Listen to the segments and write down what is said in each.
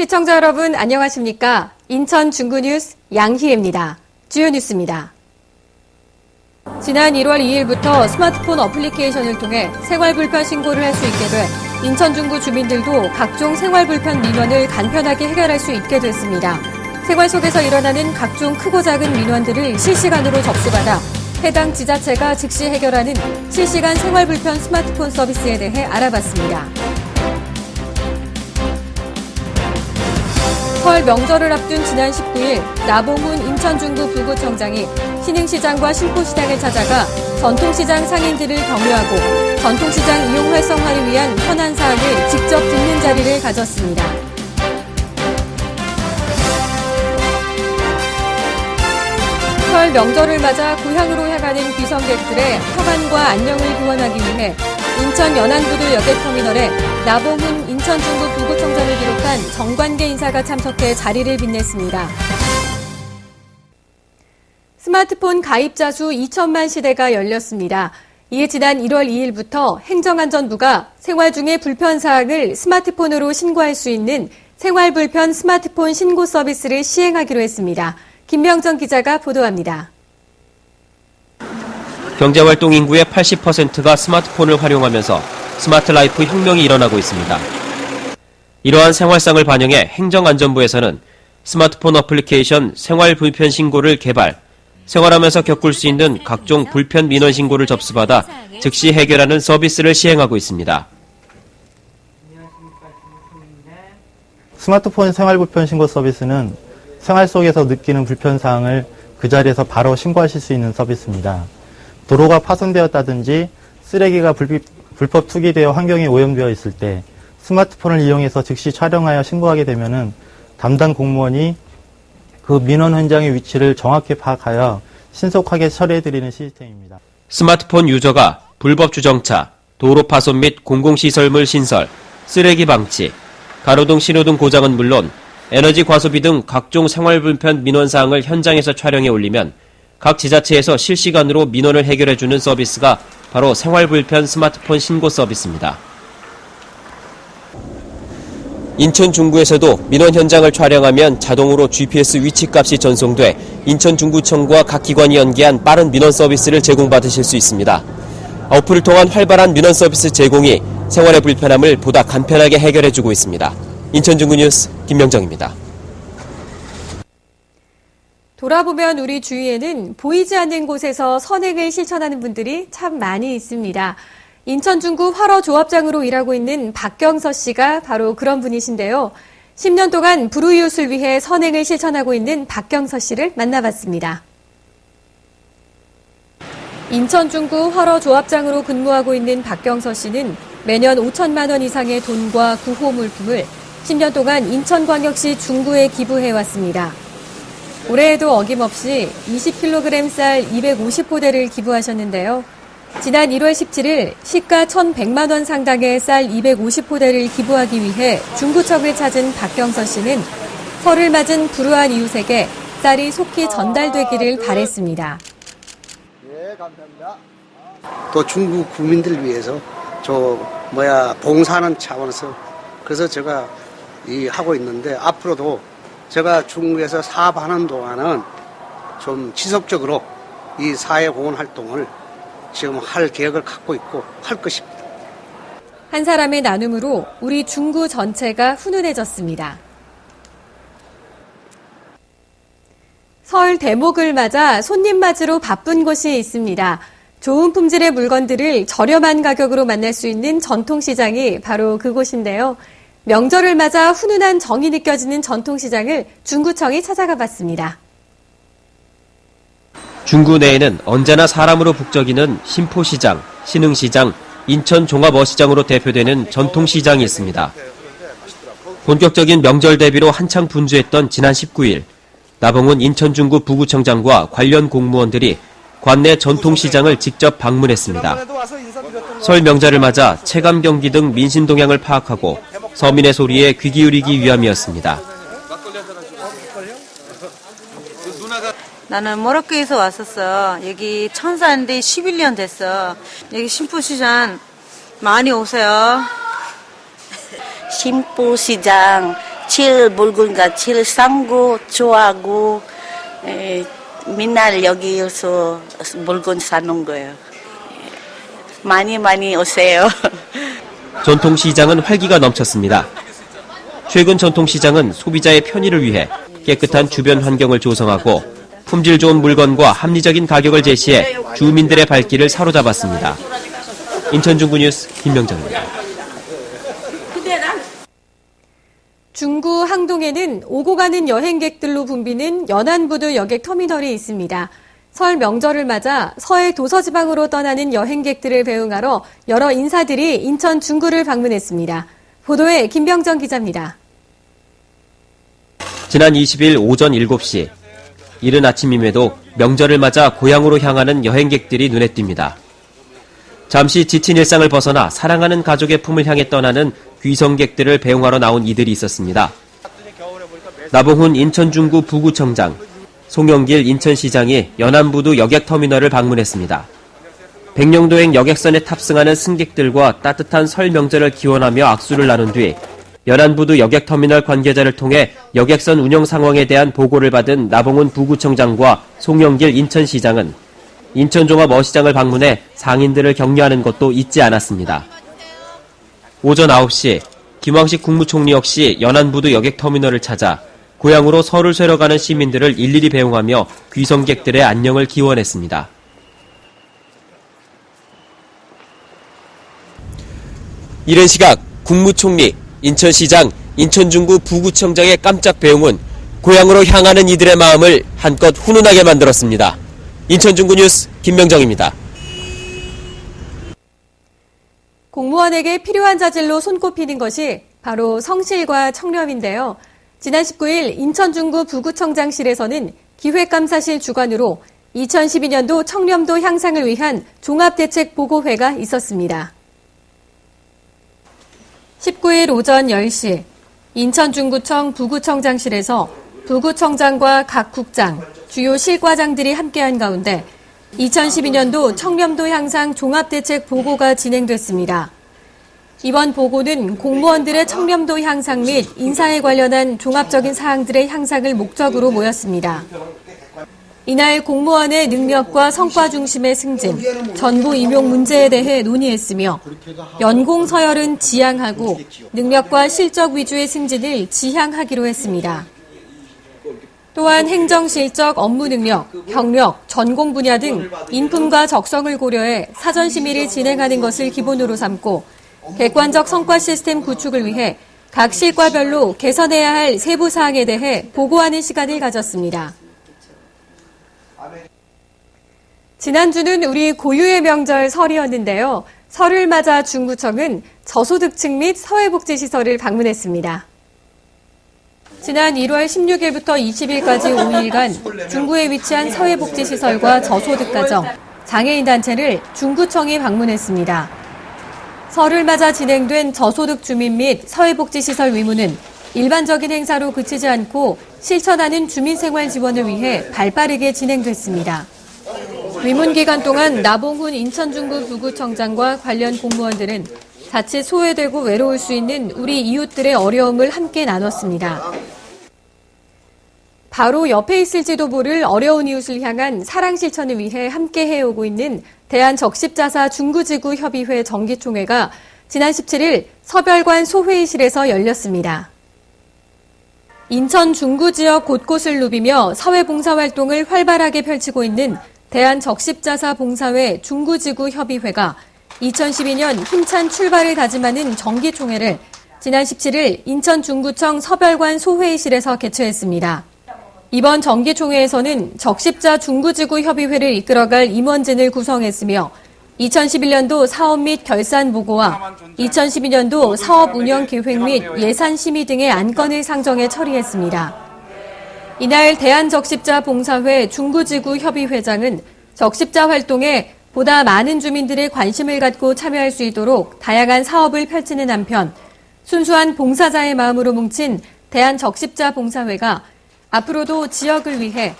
시청자 여러분 안녕하십니까? 인천 중구뉴스 양희애입니다. 주요 뉴스입니다. 지난 1월 2일부터 스마트폰 어플리케이션을 통해 생활불편 신고를 할 수 있게 돼 인천 중구 주민들도 각종 생활불편 민원을 간편하게 해결할 수 있게 됐습니다. 생활 속에서 일어나는 각종 크고 작은 민원들을 실시간으로 접수받아 해당 지자체가 즉시 해결하는 실시간 생활불편 스마트폰 서비스에 대해 알아봤습니다. 설 명절을 앞둔 지난 19일 나봉훈 인천중구 부구청장이 신흥시장과 신포시장을 찾아가 전통시장 상인들을 격려하고 전통시장 이용 활성화를 위한 현안 사항을 직접 듣는 자리를 가졌습니다. 설 명절을 맞아 고향으로 향하는 귀성객들의 평안과 안녕을 기원하기 위해 인천 연안부두 여객터미널에 나봉훈 인천중구 부구청장을 비롯한 정관계 인사가 참석해 자리를 빛냈습니다. 스마트폰 가입자 수 2천만 시대가 열렸습니다. 이에 지난 1월 2일부터 행정안전부가 생활 중의 불편사항을 스마트폰으로 신고할 수 있는 생활불편 스마트폰 신고 서비스를 시행하기로 했습니다. 김명정 기자가 보도합니다. 경제활동 인구의 80%가 스마트폰을 활용하면서 스마트 라이프 혁명이 일어나고 있습니다. 이러한 생활상을 반영해 행정안전부에서는 스마트폰 어플리케이션 생활 불편 신고를 개발, 생활하면서 겪을 수 있는 각종 불편 민원 신고를 접수받아 즉시 해결하는 서비스를 시행하고 있습니다. 스마트폰 생활 불편 신고 서비스는 생활 속에서 느끼는 불편 사항을 그 자리에서 바로 신고하실 수 있는 서비스입니다. 도로가 파손되었다든지 쓰레기가 불, 불법 투기되어 환경이 오염되어 있을 때 스마트폰을 이용해서 즉시 촬영하여 신고하게 되면은 담당 공무원이 그 민원 현장의 위치를 정확히 파악하여 신속하게 처리해드리는 시스템입니다. 스마트폰 유저가 불법 주정차, 도로 파손 및 공공시설물 신설, 쓰레기 방치, 가로등 신호등 고장은 물론 에너지 과소비 등 각종 생활 불편 민원 사항을 현장에서 촬영해 올리면 각 지자체에서 실시간으로 민원을 해결해주는 서비스가 바로 생활불편 스마트폰 신고 서비스입니다. 인천 중구에서도 민원 현장을 촬영하면 자동으로 GPS 위치값이 전송돼 인천 중구청과 각 기관이 연계한 빠른 민원 서비스를 제공받으실 수 있습니다. 어플을 통한 활발한 민원 서비스 제공이 생활의 불편함을 보다 간편하게 해결해주고 있습니다. 인천 중구 뉴스 김명정입니다. 돌아보면 우리 주위에는 보이지 않는 곳에서 선행을 실천하는 분들이 참 많이 있습니다. 인천 중구 활어 조합장으로 일하고 있는 박경서 씨가 바로 그런 분이신데요. 10년 동안 불우이웃을 위해 선행을 실천하고 있는 박경서 씨를 만나봤습니다. 인천 중구 활어 조합장으로 근무하고 있는 박경서 씨는 매년 5천만 원 이상의 돈과 구호 물품을 10년 동안 인천광역시 중구에 기부해 왔습니다. 올해에도 어김없이 20kg 쌀 250포대를 기부하셨는데요. 지난 1월 17일 시가 1,100만 원 상당의 쌀 250포대를 기부하기 위해 중구청을 찾은 박경서 씨는 설을 맞은 불우한 이웃에게 쌀이 속히 전달되기를 바랬습니다. 예, 감사합니다. 또 중국 국민들 위해서 저 뭐야 봉사하는 차원에서 그래서 제가 이 하고 있는데 앞으로도 제가 중국에서 사업하는 동안은 좀 지속적으로 이 사회공헌 활동을 지금 할 계획을 갖고 있고 할 것입니다. 한 사람의 나눔으로 우리 중구 전체가 훈훈해졌습니다. 설 대목을 맞아 손님 맞으러 바쁜 곳이 있습니다. 좋은 품질의 물건들을 저렴한 가격으로 만날 수 있는 전통시장이 바로 그곳인데요. 명절을 맞아 훈훈한 정이 느껴지는 전통시장을 중구청이 찾아가 봤습니다. 중구 내에는 언제나 사람으로 북적이는 신포시장, 신흥시장, 인천 종합어시장으로 대표되는 전통시장이 있습니다. 본격적인 명절 대비로 한창 분주했던 지난 19일, 나봉훈 인천 중구 부구청장과 관련 공무원들이 관내 전통시장을 직접 방문했습니다. 설 명절을 맞아 체감 경기 등 민심 동향을 파악하고 서민의 소리에 귀 기울이기 위함이었습니다. 나는 모로코에서 왔었어. 여기 천사인데 11년 됐어. 여기 신포시장 많이 오세요. 신포시장 제일 물건가 제일 싼거 좋아하고 에, 맨날 여기서 물건 사는 거예요. 많이 많이 오세요. 전통시장은 활기가 넘쳤습니다. 최근 전통시장은 소비자의 편의를 위해 깨끗한 주변 환경을 조성하고 품질 좋은 물건과 합리적인 가격을 제시해 주민들의 발길을 사로잡았습니다. 인천중구 뉴스 김명정입니다. 중구 항동에는 오고 가는 여행객들로 붐비는 연안부두 여객 터미널이 있습니다. 설 명절을 맞아 서해 도서지방으로 떠나는 여행객들을 배웅하러 여러 인사들이 인천 중구를 방문했습니다. 보도에 김병정 기자입니다. 지난 20일 오전 7시 이른 아침임에도 명절을 맞아 고향으로 향하는 여행객들이 눈에 띕니다. 잠시 지친 일상을 벗어나 사랑하는 가족의 품을 향해 떠나는 귀성객들을 배웅하러 나온 이들이 있었습니다. 나봉훈 인천 중구 부구청장, 송영길 인천시장이 연안부두 여객터미널을 방문했습니다. 백령도행 여객선에 탑승하는 승객들과 따뜻한 설 명절을 기원하며 악수를 나눈 뒤 연안부두 여객터미널 관계자를 통해 여객선 운영 상황에 대한 보고를 받은 나봉훈 부구청장과 송영길 인천시장은 인천종합어시장을 방문해 상인들을 격려하는 것도 잊지 않았습니다. 오전 9시 김황식 국무총리 역시 연안부두 여객터미널을 찾아 고향으로 설을 쇠러 가는 시민들을 일일이 배웅하며 귀성객들의 안녕을 기원했습니다. 이른 시각 국무총리, 인천시장, 인천중구 부구청장의 깜짝 배웅은 고향으로 향하는 이들의 마음을 한껏 훈훈하게 만들었습니다. 인천중구 뉴스 김명정입니다. 공무원에게 필요한 자질로 손꼽히는 것이 바로 성실과 청렴인데요. 지난 19일 인천 중구 부구청장실에서는 기획감사실 주관으로 2012년도 청렴도 향상을 위한 종합대책 보고회가 있었습니다. 19일 오전 10시 인천 중구청 부구청장실에서 부구청장과 각 국장, 주요 실과장들이 함께한 가운데 2012년도 청렴도 향상 종합대책 보고가 진행됐습니다. 이번 보고는 공무원들의 청렴도 향상 및 인사에 관련한 종합적인 사항들의 향상을 목적으로 모였습니다. 이날 공무원의 능력과 성과 중심의 승진, 전부 임용 문제에 대해 논의했으며 연공 서열은 지향하고 능력과 실적 위주의 승진을 지향하기로 했습니다. 또한 행정 실적, 업무 능력, 경력, 전공 분야 등 인품과 적성을 고려해 사전 심의를 진행하는 것을 기본으로 삼고 객관적 성과 시스템 구축을 위해 각 실과별로 개선해야 할 세부 사항에 대해 보고하는 시간을 가졌습니다. 지난주는 우리 고유의 명절 설이었는데요. 설을 맞아 중구청은 저소득층 및 사회복지시설을 방문했습니다. 지난 1월 16일부터 20일까지 5일간 중구에 위치한 사회복지시설과 저소득가정, 장애인 단체를 중구청이 방문했습니다. 설을 맞아 진행된 저소득 주민 및 사회복지시설 위문은 일반적인 행사로 그치지 않고 실천하는 주민생활 지원을 위해 발빠르게 진행됐습니다. 위문 기간 동안 나봉훈 인천중구 부구청장과 관련 공무원들은 자칫 소외되고 외로울 수 있는 우리 이웃들의 어려움을 함께 나눴습니다. 바로 옆에 있을 지도부를 어려운 이웃을 향한 사랑 실천을 위해 함께 해오고 있는 대한적십자사 중구지구 협의회 정기총회가 지난 17일 서별관 소회의실에서 열렸습니다. 인천 중구 지역 곳곳을 누비며 사회봉사활동을 활발하게 펼치고 있는 대한적십자사 봉사회 중구지구 협의회가 2012년 힘찬 출발을 다짐하는 정기총회를 지난 17일 인천 중구청 서별관 소회의실에서 개최했습니다. 이번 정기총회에서는 적십자 중구지구 협의회를 이끌어갈 임원진을 구성했으며 2011년도 사업 및 결산 보고와 2012년도 사업 운영 계획 및 예산 심의 등의 안건을 상정해 처리했습니다. 이날 대한적십자 봉사회 중구지구 협의회장은 적십자 활동에 보다 많은 주민들의 관심을 갖고 참여할 수 있도록 다양한 사업을 펼치는 한편 순수한 봉사자의 마음으로 뭉친 대한적십자 봉사회가 앞으로도 지역을 위해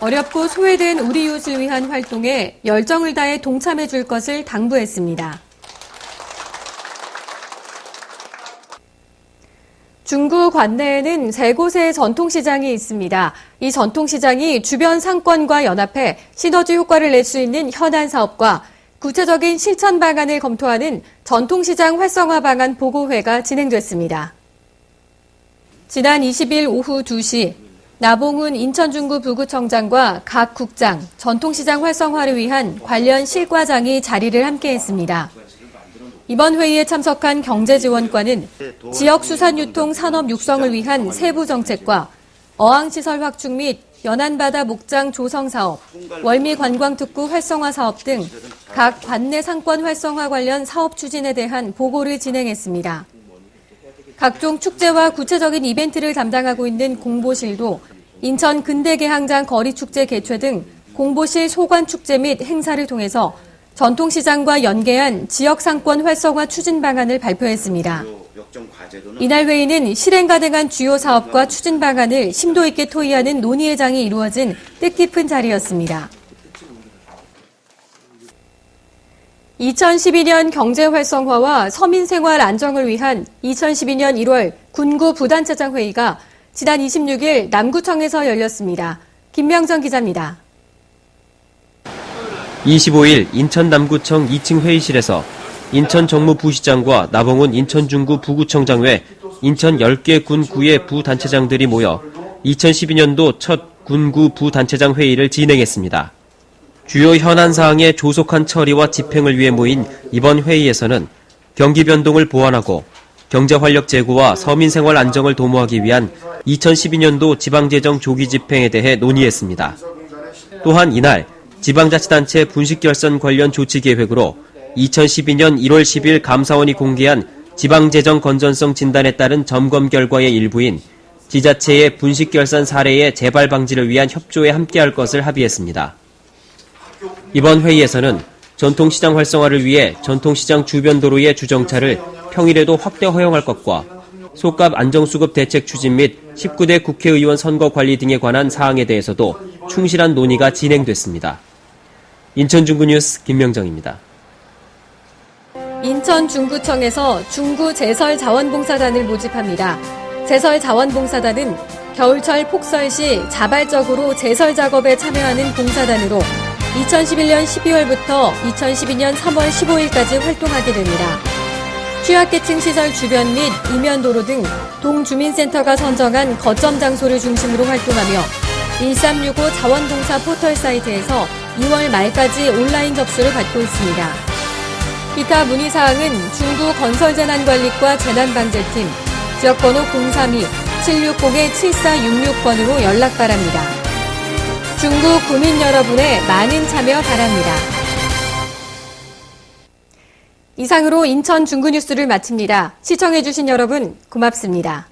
어렵고 소외된 우리 이웃을 위한 활동에 열정을 다해 동참해 줄 것을 당부했습니다. 중구 관내에는 세 곳의 전통시장이 있습니다. 이 전통시장이 주변 상권과 연합해 시너지 효과를 낼 수 있는 현안 사업과 구체적인 실천 방안을 검토하는 전통시장 활성화 방안 보고회가 진행됐습니다. 지난 20일 오후 2시 나봉훈 인천중구 부구청장과 각 국장, 전통시장 활성화를 위한 관련 실과장이 자리를 함께했습니다. 이번 회의에 참석한 경제지원과는 지역 수산유통 산업 육성을 위한 세부 정책과 어항시설 확충 및 연안바다 목장 조성 사업, 월미 관광특구 활성화 사업 등 각 관내 상권 활성화 관련 사업 추진에 대한 보고를 진행했습니다. 각종 축제와 구체적인 이벤트를 담당하고 있는 공보실도 인천 근대개항장 거리축제 개최 등 공보실 소관축제 및 행사를 통해서 전통시장과 연계한 지역상권 활성화 추진 방안을 발표했습니다. 이날 회의는 실행 가능한 주요 사업과 추진 방안을 심도 있게 토의하는 논의회장이 이루어진 뜻깊은 자리였습니다. 2012년 경제 활성화와 서민 생활 안정을 위한 2012년 1월 군구 부단체장 회의가 지난 26일 남구청에서 열렸습니다. 김명정 기자입니다. 25일 인천 남구청 2층 회의실에서 인천 정무 부시장과 나봉훈 인천중구 부구청장 외 인천 10개 군 구의 부단체장들이 모여 2012년도 첫 군구 부단체장 회의를 진행했습니다. 주요 현안 사항의 조속한 처리와 집행을 위해 모인 이번 회의에서는 경기 변동을 보완하고 경제 활력 제고와 서민 생활 안정을 도모하기 위한 2012년도 지방재정 조기 집행에 대해 논의했습니다. 또한 이날 지방자치단체 분식결산 관련 조치 계획으로 2012년 1월 10일 감사원이 공개한 지방재정 건전성 진단에 따른 점검 결과의 일부인 지자체의 분식결산 사례의 재발 방지를 위한 협조에 함께할 것을 합의했습니다. 이번 회의에서는 전통시장 활성화를 위해 전통시장 주변 도로의 주정차를 평일에도 확대 허용할 것과 속값 안정수급 대책 추진 및 19대 국회의원 선거 관리 등에 관한 사항에 대해서도 충실한 논의가 진행됐습니다. 인천중구 뉴스 김명정입니다. 인천 중구청에서 중구 제설 자원봉사단을 모집합니다. 제설 자원봉사단은 겨울철 폭설 시 자발적으로 제설 작업에 참여하는 봉사단으로 2011년 12월부터 2012년 3월 15일까지 활동하게 됩니다. 취약계층 시설 주변 및 이면도로 등 동주민센터가 선정한 거점 장소를 중심으로 활동하며 1365 자원봉사 포털 사이트에서 2월 말까지 온라인 접수를 받고 있습니다. 기타 문의사항은 중구 건설재난관리과 재난방재팀 지역번호 032-760-7466번으로 연락 바랍니다. 중구 구민 여러분의 많은 참여 바랍니다. 이상으로 인천 중구 뉴스를 마칩니다. 시청해주신 여러분 고맙습니다.